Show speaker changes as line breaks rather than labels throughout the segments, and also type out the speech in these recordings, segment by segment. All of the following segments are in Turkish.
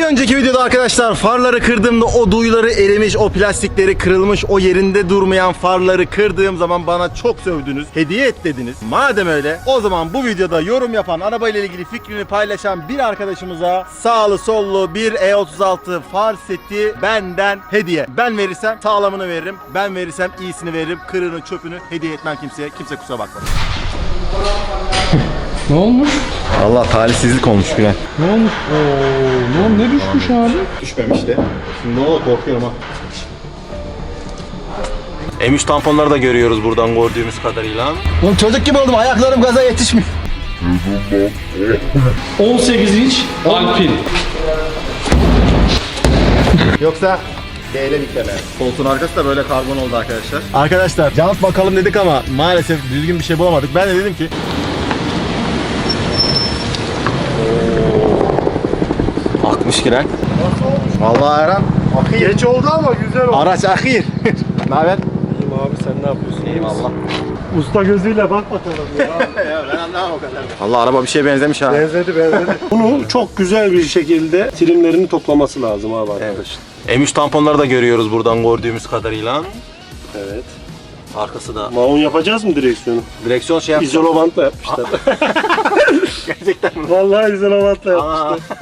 Bir önceki videoda arkadaşlar farları kırdığımda o duyuları erimiş, o plastikleri kırılmış, o yerinde durmayan farları kırdığım zaman bana çok sövdünüz, hediye et dediniz. Madem öyle o zaman bu videoda yorum yapan, arabayla ilgili fikrini paylaşan bir arkadaşımıza sağlı sollu bir E36 far seti benden hediye. Ben verirsem sağlamını veririm, ben verirsem iyisini veririm, kırığını çöpünü hediye etmem kimseye, kimse kusura bakmasın.
Ne olmuş?
Allah talihsizlik olmuş Gülen.
Ne olmuş? Oo, ne, oldu? ne düşmüş abi?
Düşmemiş de. Şimdi ona korkuyorum ha. M3 tamponları da görüyoruz buradan gördüğümüz kadarıyla. Oğlum çocuk gibi oldum ayaklarım gaza yetişmiyor.
18 inç Alpin.
Yoksa D'yle bitleme. Koltuğun arkası da böyle karbon oldu arkadaşlar. Arkadaşlar jant bakalım dedik ama maalesef düzgün bir şey bulamadık. Ben de dedim ki Oo. Akmış giren. Vallahi Erhan akıyor.
Geç oldu ama güzel oldu.
Araç akıyor. ne haber?
İyiyim abi sen ne yapıyorsun? İyi misin?
Allah.
Usta gözüyle bak bakalım ya.
ya ben anlamam o kadar. Allah araba bir şeye benzemiş ha.
benzedi benzedi. Bunu çok güzel bir şekilde trimlerini toplaması lazım abi arkadaşın.
M3 tamponları da görüyoruz buradan gördüğümüz kadarıyla.
Evet.
Arkası da
Maun yapacağız mı direksiyonu?
direksiyon şey yapmış.
İzolobantla yapmışlar.
Gerçekten mi?
Vallahi izolobantla
Aa.
yapmışlar.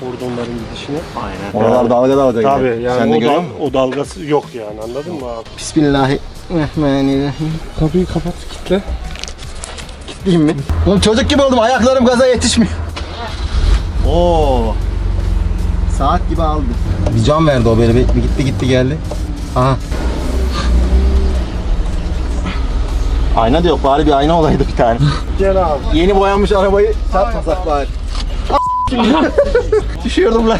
Kordonların gidişine.
Aynen. Oralar dalga dalga
Tabii
gidiyor.
yani
Sen de
o,
görüyor
dal-
musun?
o dalgası yok yani anladın mı abi?
Bismillahirrahmanirrahim.
Kapıyı kapat kitle.
Gideyim mi? Oğlum çocuk gibi oldum ayaklarım gaza yetişmiyor. Oo. Saat gibi aldı. Bir cam verdi o böyle bir, bir gitti gitti geldi. Aha. Ayna da yok bari bir ayna olaydı bir tane.
Gel abi.
Yeni boyanmış arabayı satmasak bari. Düşüyordum lan.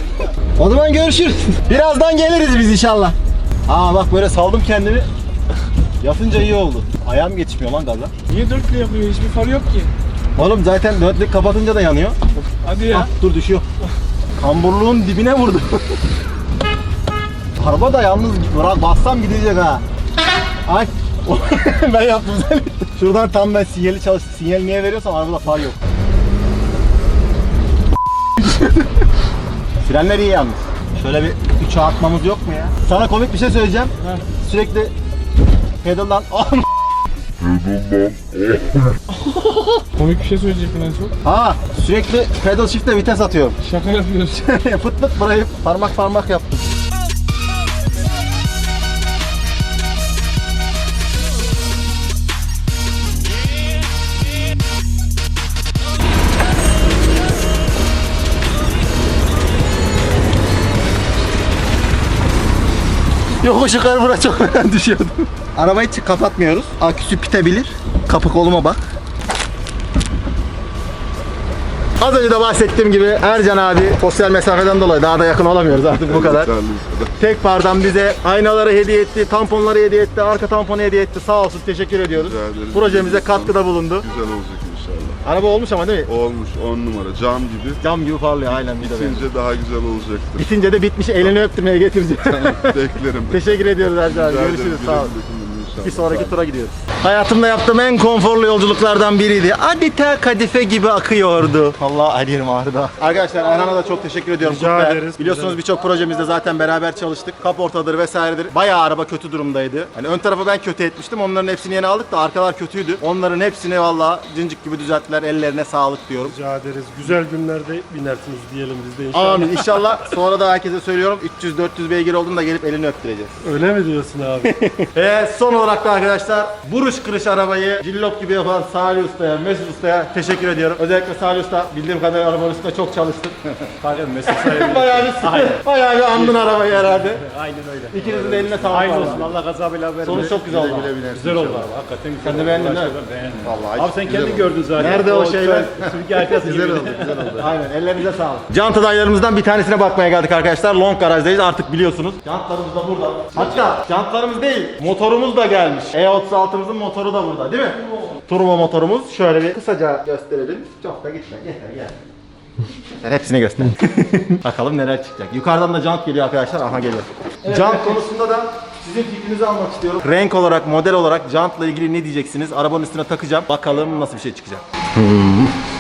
O zaman görüşürüz. Birazdan geliriz biz inşallah. Aa bak böyle saldım kendimi. Yatınca iyi oldu. Ayağım geçmiyor lan gaza.
Niye dörtlü yapıyor? Hiçbir far yok ki.
Oğlum zaten dörtlük kapatınca da yanıyor.
Hadi ya.
Ah, dur düşüyor. Kamburluğun dibine vurdu. Araba da yalnız bırak bassam gidecek ha. Ay. ben yaptım zannettim. Şuradan tam ben sinyali çalıştı. Sinyal niye veriyorsam arabada far yok. Frenler iyi yalnız. Şöyle bir üçe atmamız yok mu ya? Sana komik bir şey söyleyeceğim. Sürekli pedaldan
Komik bir şey söyleyecektim en son.
Ha sürekli pedal shift'le vites atıyorum.
Şaka yapıyoruz.
fıt fıt burayı parmak parmak yaptım. Yokuş yukarı bura çok fena düşüyordum. Arabayı hiç kapatmıyoruz. Aküsü bitebilir. Kapı koluma bak. Az önce de bahsettiğim gibi Ercan abi sosyal mesafeden dolayı daha da yakın olamıyoruz artık bu kadar. Tek pardan bize aynaları hediye etti, tamponları hediye etti, arka tamponu hediye etti. Sağ olsun teşekkür ediyoruz. Projemize katkıda bulundu.
Güzel olacak.
Araba olmuş ama değil mi?
Olmuş 10 numara cam gibi.
Cam gibi parlıyor aynen bir de benim.
Bitince daha güzel olacaktır.
Bitince de bitmiş elini öptürmeye getireceğim.
Beklerim.
teşekkür ediyoruz Ercan. Görüşürüz sağ ol. Bir sonraki tura gidiyoruz. Hayatımda yaptığım en konforlu yolculuklardan biriydi. Adeta kadife gibi akıyordu. Allah her yerim. Arkadaşlar Erhan'a da çok teşekkür ediyorum.
Rica
Kutlu'ya.
ederiz.
Biliyorsunuz birçok projemizde zaten beraber çalıştık. Kaportadır vesairedir. Bayağı araba kötü durumdaydı. Hani ön tarafı ben kötü etmiştim. Onların hepsini yeni aldık da arkalar kötüydü. Onların hepsini valla cincik gibi düzelttiler. Ellerine sağlık diyorum.
Rica ederiz. Güzel günlerde binersiniz diyelim biz de inşallah.
Amin. İnşallah sonra da herkese söylüyorum 300-400 beygir olduğunda gelip elini öptüreceğiz.
Öyle mi diyorsun abi?
Ve son olarak da arkadaşlar buruş kırış arabayı cillop gibi yapan Salih Usta'ya, Mesut Usta'ya teşekkür ediyorum. Özellikle Salih Usta bildiğim kadarıyla arabanın üstünde çok çalıştın.
Kanka Mesut sayabilir.
bayağı bir, bayağı bir andın arabayı herhalde.
Aynen öyle.
İkinizin de eline sağlık.
Aynı
vallahi.
olsun. Allah kaza bela.
Sonuç çok güzel oldu.
Güzel oldu abi. Hakikaten güzel
Sen de
oldu.
beğendin değil mi?
Beğendim.
Vallahi
Abi sen
güzel
kendi
oldu.
gördün zaten.
Nerede o şeyler?
Türkiye arkası
Güzel
gibi.
oldu, güzel oldu.
Aynen ellerinize sağlık. Jant adaylarımızdan bir tanesine bakmaya geldik arkadaşlar. Long garajdayız artık biliyorsunuz. Jantlarımız da burada. Hatta jantlarımız değil motorumuz da gelmiş. E36'mızın motoru da burada değil mi? Turbo motorumuz. Şöyle bir kısaca gösterelim. Çok da gitme. Yeter gel. Sen hepsini göster. Bakalım neler çıkacak. Yukarıdan da jant geliyor arkadaşlar. Aha geliyor. Jant konusunda da sizin fikrinizi almak istiyorum. Renk olarak, model olarak jantla ilgili ne diyeceksiniz? Arabanın üstüne takacağım. Bakalım nasıl bir şey çıkacak.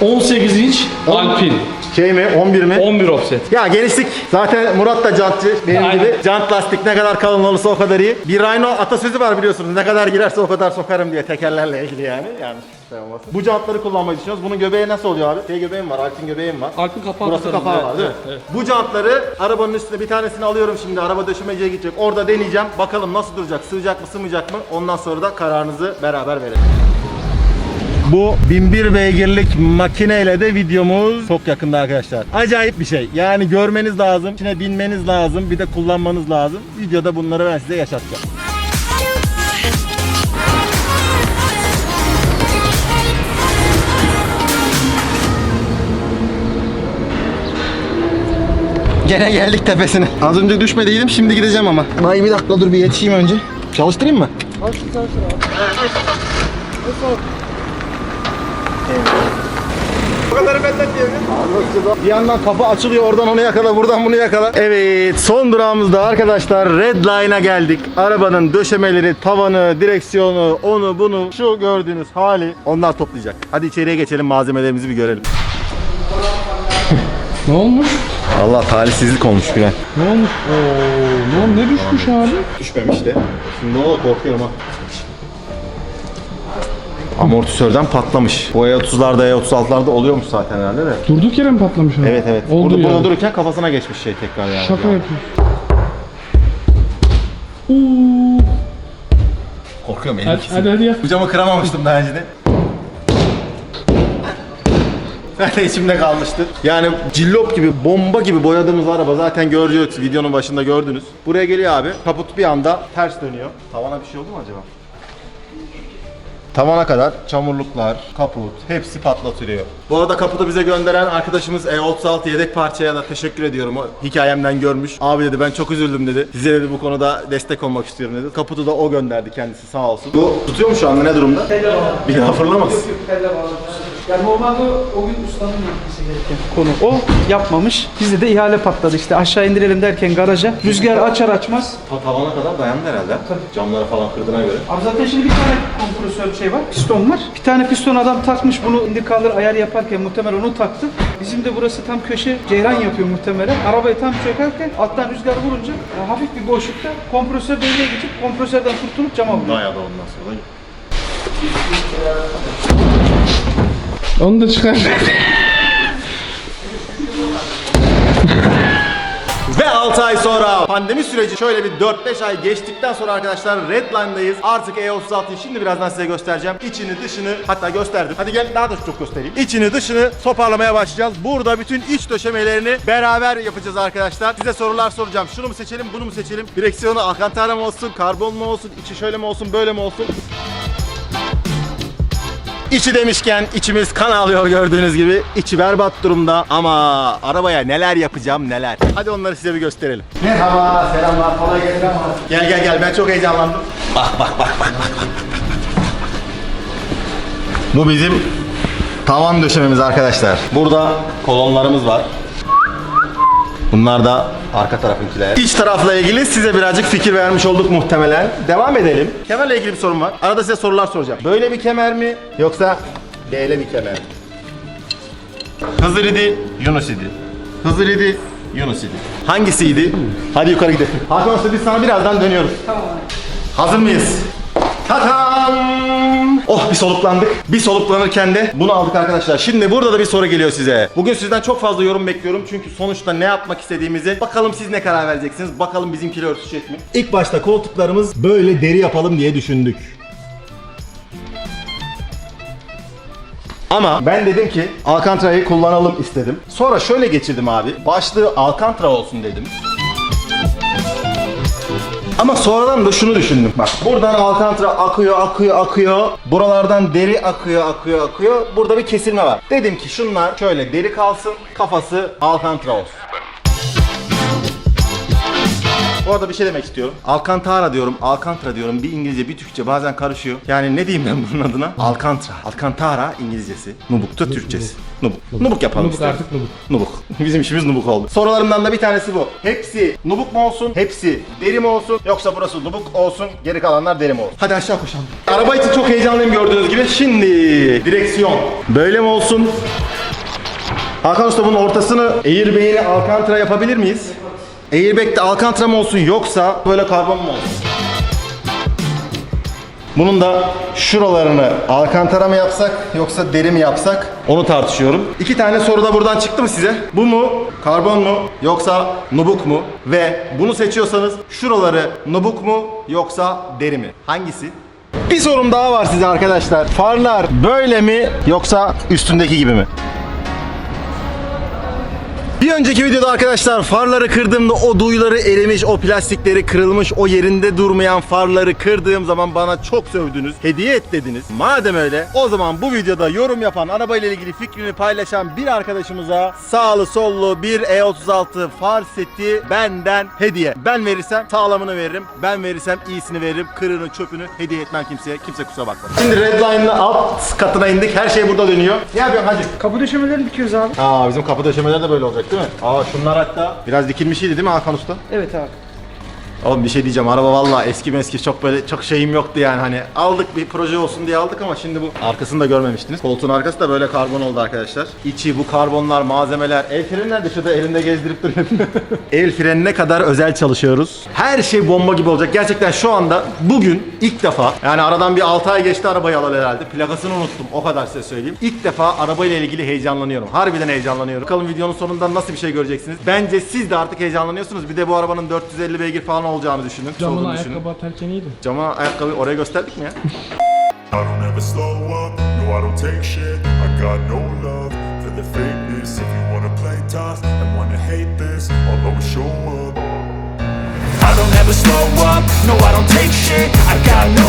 18 inç Alpin.
Şey mi 11 mi?
11 offset.
Ya genişlik zaten Murat da jantçı benim
Aynen.
gibi. Jant lastik ne kadar kalın olursa o kadar iyi. Bir Rhino atasözü var biliyorsunuz. Ne kadar girerse o kadar sokarım diye tekerlerle ilgili yani. Yani şey olmasın. Bu jantları kullanmayı düşünüyoruz. Bunun göbeği nasıl oluyor abi? Şey göbeğim var, Alp'in göbeğim var.
Alpin kapağı
Burası
tasarımı.
kapağı var değil mi?
Evet, evet.
Bu jantları arabanın üstüne bir tanesini alıyorum şimdi. Araba döşemeciye gidecek. Orada deneyeceğim. Bakalım nasıl duracak, sığacak mı, sığmayacak mı? Ondan sonra da kararınızı beraber verelim. Bu 1001 beygirlik makineyle de videomuz çok yakında arkadaşlar. Acayip bir şey. Yani görmeniz lazım, içine binmeniz lazım, bir de kullanmanız lazım. Videoda bunları ben size yaşatacağım. Gene geldik tepesine. Az önce düşmediydim, şimdi gideceğim ama. Ay bir dakika dur bir yetişeyim önce. Çalıştırayım mı? Bu kadarı benden Bir yandan kapı açılıyor oradan onu yakala buradan bunu yakala. Evet son durağımızda arkadaşlar Red Line'a geldik. Arabanın döşemeleri, tavanı, direksiyonu, onu bunu şu gördüğünüz hali onlar toplayacak. Hadi içeriye geçelim malzemelerimizi bir görelim.
Ne olmuş?
Allah talihsizlik olmuş Gülen.
Ne olmuş? Oo, ne, ne düşmüş abi?
Düşmemişti. Şimdi ne olur korkuyorum ha. Amortisörden patlamış. Bu E30'larda E36'larda oluyormuş zaten herhalde de.
Durduk yere mi patlamış abi?
Evet evet.
Oldu
burada,
ya.
burada dururken kafasına geçmiş şey tekrar yani.
Şaka
Yani.
yapıyorsun. Oo.
Korkuyorum elim
Hadi, hadi hadi yap.
Bu camı kıramamıştım daha önce de. Zaten içimde kalmıştı. Yani cillop gibi, bomba gibi boyadığımız araba zaten gördünüz, videonun başında gördünüz. Buraya geliyor abi, kaput bir anda ters dönüyor. Tavana bir şey oldu mu acaba? Tavana kadar çamurluklar, kaput hepsi patlatılıyor. Bu arada kaputu bize gönderen arkadaşımız E36 yedek parçaya da teşekkür ediyorum. O hikayemden görmüş. Abi dedi ben çok üzüldüm dedi. Size dedi bu konuda destek olmak istiyorum dedi. Kaputu da o gönderdi kendisi sağ olsun. Bu tutuyor mu şu anda ne durumda? Bir daha fırlamaz.
Yani normalde o gün ustanın yapması gereken konu o yapmamış. Bizde de ihale patladı işte aşağı indirelim derken garaja. Rüzgar açar açmaz.
Ta- Tavana kadar dayandı herhalde. Camları falan kırdığına göre.
Abi zaten şimdi bir tane kompresör şey var, piston var. Bir tane piston adam takmış bunu indir kaldır ayar yaparken muhtemelen onu taktı. Bizim de burası tam köşe ceyran yapıyor muhtemelen. Arabayı tam çökerken alttan rüzgar vurunca e, hafif bir boşlukta kompresör devreye geçip kompresörden kurtulup cama vuruyor.
Dayadı ondan sonra.
Onu da çıkar.
Ve 6 ay sonra pandemi süreci şöyle bir 4-5 ay geçtikten sonra arkadaşlar Redline'dayız. Artık E36'yı şimdi birazdan size göstereceğim. İçini dışını hatta gösterdim. Hadi gel daha da çok göstereyim. İçini dışını toparlamaya başlayacağız. Burada bütün iç döşemelerini beraber yapacağız arkadaşlar. Size sorular soracağım. Şunu mu seçelim bunu mu seçelim? Direksiyonu alkantara mı olsun? Karbon mu olsun? içi şöyle mi olsun? Böyle mi olsun? İçi demişken içimiz kan alıyor gördüğünüz gibi. İçi berbat durumda ama arabaya neler yapacağım neler. Hadi onları size bir gösterelim. Merhaba, selamlar, kolay gelsin. Gel gel gel ben çok heyecanlandım. Bak bak bak bak bak. bak. Bu bizim tavan döşememiz arkadaşlar. Burada kolonlarımız var. Bunlar da arka tarafınkiler. İç tarafla ilgili size birazcık fikir vermiş olduk muhtemelen. Devam edelim. Kemerle ilgili bir sorun var. Arada size sorular soracağım. Böyle bir kemer mi yoksa D'le bir kemer mi? Hızır idi, Yunus idi. Hızır idi, Yunus idi. Hangisiydi? Hadi yukarı gidelim. Hakan Usta biz sana birazdan dönüyoruz. Hazır mıyız? Tatam! Oh bir soluklandık. Bir soluklanırken de bunu aldık arkadaşlar. Şimdi burada da bir soru geliyor size. Bugün sizden çok fazla yorum bekliyorum. Çünkü sonuçta ne yapmak istediğimizi bakalım siz ne karar vereceksiniz. Bakalım bizimkiler örtüşecek mi? İlk başta koltuklarımız böyle deri yapalım diye düşündük. Ama ben dedim ki Alcantra'yı kullanalım istedim. Sonra şöyle geçirdim abi. Başlığı Alcantara olsun dedim. Ama sonradan da şunu düşündüm. Bak buradan Alcantara akıyor, akıyor, akıyor. Buralardan deri akıyor, akıyor, akıyor. Burada bir kesilme var. Dedim ki şunlar şöyle deri kalsın, kafası Alcantara olsun. Bu arada bir şey demek istiyorum. Alcantara diyorum, Alcantara diyorum. Bir İngilizce, bir Türkçe bazen karışıyor. Yani ne diyeyim ben bunun adına? Alcantara. Alcantara İngilizcesi. Nubuk da Türkçesi. Nubuk. Nubuk yapalım
Nubuk
istedim.
artık nubuk.
Nubuk. Bizim işimiz nubuk oldu. Sorularımdan da bir tanesi bu. Hepsi nubuk mu olsun? Hepsi deri mi olsun? Yoksa burası nubuk olsun, geri kalanlar deri mi olsun? Hadi aşağı koşalım. Araba için çok heyecanlıyım gördüğünüz gibi. Şimdi direksiyon. Böyle mi olsun? Hakan Usta bunun ortasını airbag'ini Alcantara yapabilir miyiz? Airbag'de Alcantara mı olsun yoksa böyle karbon mu olsun? Bunun da şuralarını Alcantara mı yapsak yoksa deri mi yapsak onu tartışıyorum. İki tane soru da buradan çıktı mı size? Bu mu? Karbon mu? Yoksa nubuk mu? Ve bunu seçiyorsanız şuraları nubuk mu yoksa deri mi? Hangisi? Bir sorum daha var size arkadaşlar. Farlar böyle mi yoksa üstündeki gibi mi? Bir önceki videoda arkadaşlar farları kırdığımda o duyuları erimiş, o plastikleri kırılmış, o yerinde durmayan farları kırdığım zaman bana çok sövdünüz, hediye et dediniz. Madem öyle o zaman bu videoda yorum yapan, arabayla ilgili fikrini paylaşan bir arkadaşımıza sağlı sollu bir E36 far seti benden hediye. Ben verirsem sağlamını veririm, ben verirsem iyisini veririm, kırığını çöpünü hediye etmem kimseye, kimse kusura bakmasın. Şimdi Redline'ın alt katına indik, her şey burada dönüyor. Ne yapıyorsun hacı?
Kapı döşemelerini dikiyoruz abi.
Aa bizim kapı döşemeler de böyle olacak değil mi? Aa şunlar hatta biraz dikilmişiydi değil mi Hakan Usta?
Evet abi.
Oğlum bir şey diyeceğim araba valla eski meski çok böyle çok şeyim yoktu yani hani aldık bir proje olsun diye aldık ama şimdi bu arkasını da görmemiştiniz. Koltuğun arkası da böyle karbon oldu arkadaşlar. İçi bu karbonlar malzemeler el freni nerede şurada elimde gezdirip duruyor. el frenine kadar özel çalışıyoruz. Her şey bomba gibi olacak. Gerçekten şu anda bugün ilk defa yani aradan bir 6 ay geçti arabayı alalı herhalde. Plakasını unuttum o kadar size söyleyeyim. İlk defa arabayla ilgili heyecanlanıyorum. Harbiden heyecanlanıyorum. Bakalım videonun sonunda nasıl bir şey göreceksiniz. Bence siz de artık heyecanlanıyorsunuz. Bir de bu arabanın 450 beygir falan olacağını düşünün.
Camına
Olduğunu düşünün.
ayakkabı atarken iyiydi.
Cama ayakkabı oraya gösterdik mi ya?
I don't ever slow up, no I don't take shit I got no love for the fakeness If you wanna play tough and wanna hate this I'll always show up I don't ever slow up, no I don't take shit I got no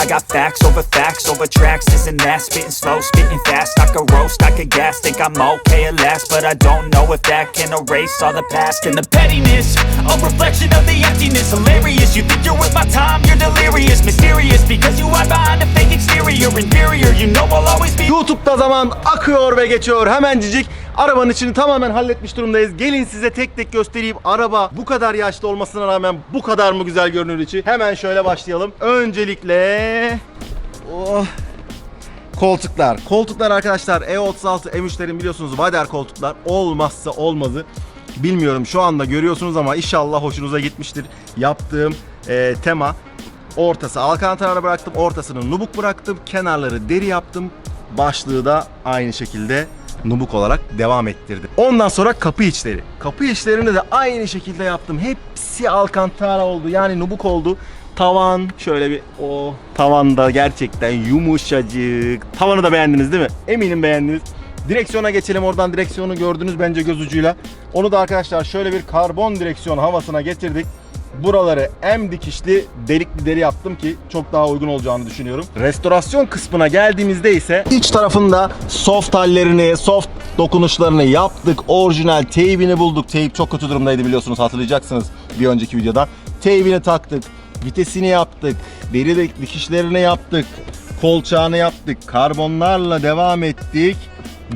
I got facts over facts over tracks, this and that. Spitting slow, spitting fast, I could roast, I could gas. Think I'm okay at last, but I don't know if that can erase all the past. And the pettiness, a reflection of the emptiness. Hilarious, you think you're worth my time, you're delirious. Mysterious, because you hide behind a fake exterior. Inferior, you know I'll always be
YouTube'da zaman akıyor ve geçiyor. Hemencik arabanın içini tamamen halletmiş durumdayız. Gelin size tek tek göstereyim. Araba bu kadar yaşlı olmasına rağmen bu kadar mı güzel görünür içi? Hemen şöyle başlayalım. Öncelikle... Oh. Koltuklar. Koltuklar arkadaşlar E36 M3'lerin biliyorsunuz Vader koltuklar olmazsa olmazı. Bilmiyorum şu anda görüyorsunuz ama inşallah hoşunuza gitmiştir. Yaptığım e, tema ortası Alcantara bıraktım, ortasını nubuk bıraktım, kenarları deri yaptım. Başlığı da aynı şekilde nubuk olarak devam ettirdim. Ondan sonra kapı içleri. Kapı içlerini de aynı şekilde yaptım. Hepsi Alcantara oldu. Yani nubuk oldu. Tavan şöyle bir o tavanda gerçekten yumuşacık. Tavanı da beğendiniz değil mi? Eminim beğendiniz. Direksiyona geçelim oradan direksiyonu gördünüz bence göz ucuyla. Onu da arkadaşlar şöyle bir karbon direksiyon havasına getirdik. Buraları em dikişli delikli deri yaptım ki çok daha uygun olacağını düşünüyorum. Restorasyon kısmına geldiğimizde ise iç tarafında soft hallerini, soft dokunuşlarını yaptık. Orijinal teybini bulduk. Teyp çok kötü durumdaydı biliyorsunuz hatırlayacaksınız bir önceki videoda. Teybini taktık. Vitesini yaptık. Deri dik- dikişlerini yaptık. Kolçağını yaptık. Karbonlarla devam ettik.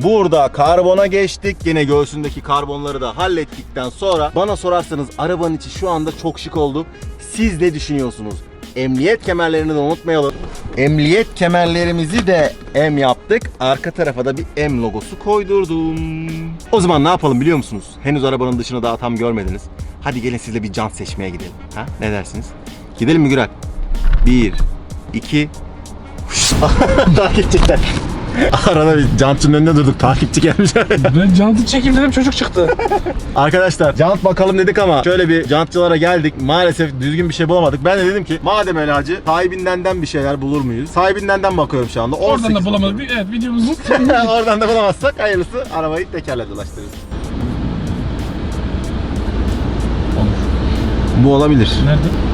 Burada karbona geçtik. Yine göğsündeki karbonları da hallettikten sonra bana sorarsanız arabanın içi şu anda çok şık oldu. Siz ne düşünüyorsunuz? Emniyet kemerlerini de unutmayalım. Emniyet kemerlerimizi de M yaptık. Arka tarafa da bir M logosu koydurdum. O zaman ne yapalım biliyor musunuz? Henüz arabanın dışını daha tam görmediniz. Hadi gelin sizle bir jant seçmeye gidelim. Ha? Ne dersiniz? Gidelim mi Gürak? Bir, iki, daha geçecekler. Arada bir jantçının önünde durduk. Takipçi gelmiş.
Ben cantı çekeyim dedim çocuk çıktı.
Arkadaşlar jant bakalım dedik ama şöyle bir jantçılara geldik. Maalesef düzgün bir şey bulamadık. Ben de dedim ki madem öyle hacı sahibindenden bir şeyler bulur muyuz? Sahibindenden bakıyorum şu anda.
Oradan
18
da bulamadık. Evet videomuzun
Oradan da bulamazsak hayırlısı arabayı tekerle dolaştırırız. Bu olabilir.
Nerede?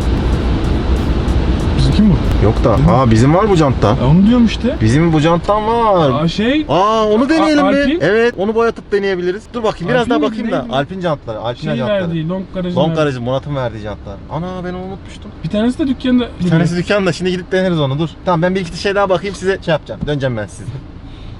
Mi bu?
Yok da. Aa bizim var bu jantta.
E, onu diyorum işte.
Bizim bu janttan var.
Aa şey.
Aa onu deneyelim mi?
Alpin?
Evet onu boyatıp deneyebiliriz. Dur bakayım biraz
Alpin
daha bakayım da.
neydi?
Alpin jantları. Alpin
Şey
jantları.
verdiği, long garajın
Long
verdiği.
garajı Murat'ın verdiği jantlar. Ana ben onu unutmuştum.
Bir tanesi de dükkanda.
Bir tanesi dükkanda şimdi gidip deneriz onu dur. Tamam ben bir iki şey daha bakayım size şey yapacağım. Döneceğim ben size.